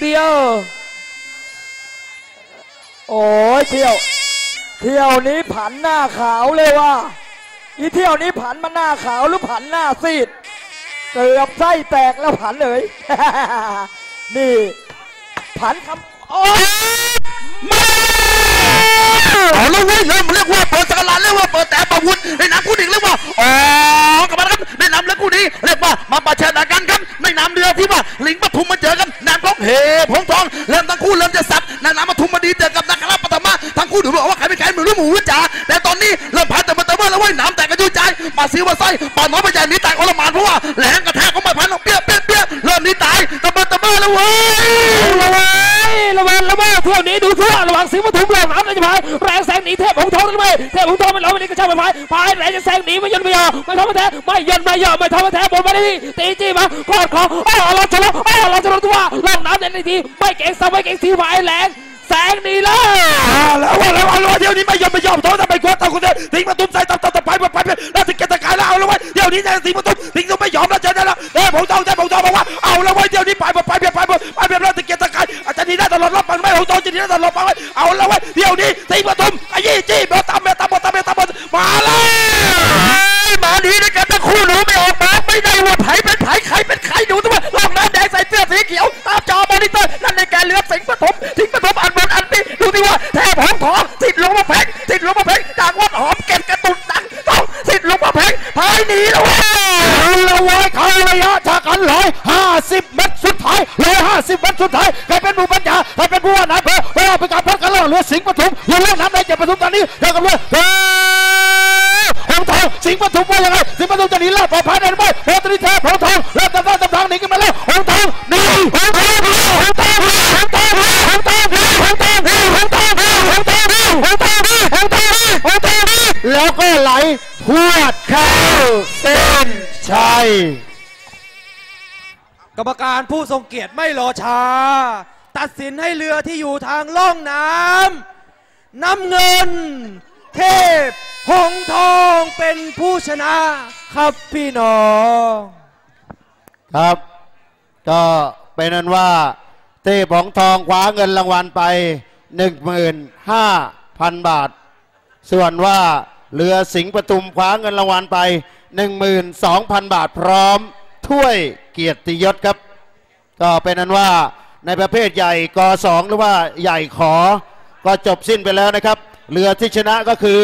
เดียว โอ้ยเที่ยว เที่ยวนี้ผันหน้าขาวเลยว่าอีเที่ยวนี้ผันมาหน้าขาวหรือผันหน้าซีดเกือบไส้แตกแล้วผันเลย นี่ ผันคำโอ้ยมาเอาแล้วเว้ยเริ่มเรียกว่าเปิดสกราชเรียกว่าเปิดแต่ประวุธ นางน้ำปทุมมาดีเจอกับนักคราปฐมาทั้งคู่ถือว่าใครเป็นใครไม่รู้หมูวิจาแต่ตอนนี้เริ่มพันแต่มาเติมแล้วว่ายน้ำแตกกระจุยใจมาซิวมาไส้ป่าน้องไปใจนี้แตกอลมานเพราะว่าแหลงกระ หนีเทพหงส์ทองหรือไมเทพหงส์ทองไม่ล้อมไม่ได้กระชากไปพายพายแรงจะแซงหนีไม่ยนไม่ยอมไม่ทำไม่แท้ไม่ยนไม่ยอมไม่ทำไม่แท้บนมาได้ตีจี้มากอดคอไอ้หเราจะลงไอ้เราจะลงตัวลงน้ำเด่นในทีไม่เก่งซ้ำไม่เก่งสีพายแรงแซงหนีเลยแล้วว่าแล้วว่าเดี๋ยวนี้ไม่ยอมไม่ยอมโทษทำไมกลัวตาคุณเดียวทิ้งประตูใส่ตับตับไปไปไปแล้วถึงแกตะกายแล้วเอาแล้วว้ยเดี๋ยวนี้นี่ยทิ้งประตูทิ้งตัวไม่ยอมแล้วเจอได้แล้วเอ้ผมต้องใจผมต้องบอกว่าเอาแล้วว้ยเดี๋ยวนี้ไปไปไปไปไปไปแล้วถึงแกตะกายอาจารย์นี่ได้ตลอดรอบปังไม่ผมต้องจะนี่ได้ตลอดปังเลยเอาแล้วว้ยเดี๋ยวนี้ทิ้งประตูไอกสิงปฐมสิงห์ปฐมอันบนอันนี้ดูที่ว่าแทบหอมขอติดลงมาแพงติดลงมาแพงจากวัดหอมเก็บกระตุนตังต้องติดลงมาแพงพายหนีแล้วเว้ยระวังเขาระยะจากกันร้อยห้าสิบเมตรสุดท้ายร้อยห้าสิบเมตรสุดท้ายใครเป็นผู้ปัญญาใครเป็นผู้ว่านะเพื่อเวลาเป็นการพักกันระหว่างเรือสิงห์ปทุมเรือเล่นน้ำในเจ็ดปทุมตอนนี้เจอกับเรือเฮ้หงทองสิงห์ปทุมว่ายังไงสิงห์ปทุมจะหนีรอดปลอดภัยได้หรือไม่โพตรีเทพหงทอง เส้นชัย กรรมการผู้ทรงเกียรติไม่รอช้า ตัดสินให้เรือที่อยู่ทางล่องน้ำน้ำเงิน เทพ หงทองเป็นผู้ชนะครับพี่น้อง ครับ ก็เป็นนั้นว่าเต้ผองทองคว้าเงินรางวัลไป 15,000 บาท ส่วนว่าเรือสิงห์ประทุมคว้าเงินรางวัลไป 12,000 บาทพร้อมถ้วยเกียรติยศครับ ก็เป็นนั้นว่าในประเภทใหญ่ก2หรือว่าใหญ่ขอ ก็จบสิ้นไปแล้วนะครับเรือที่ชนะก็คือ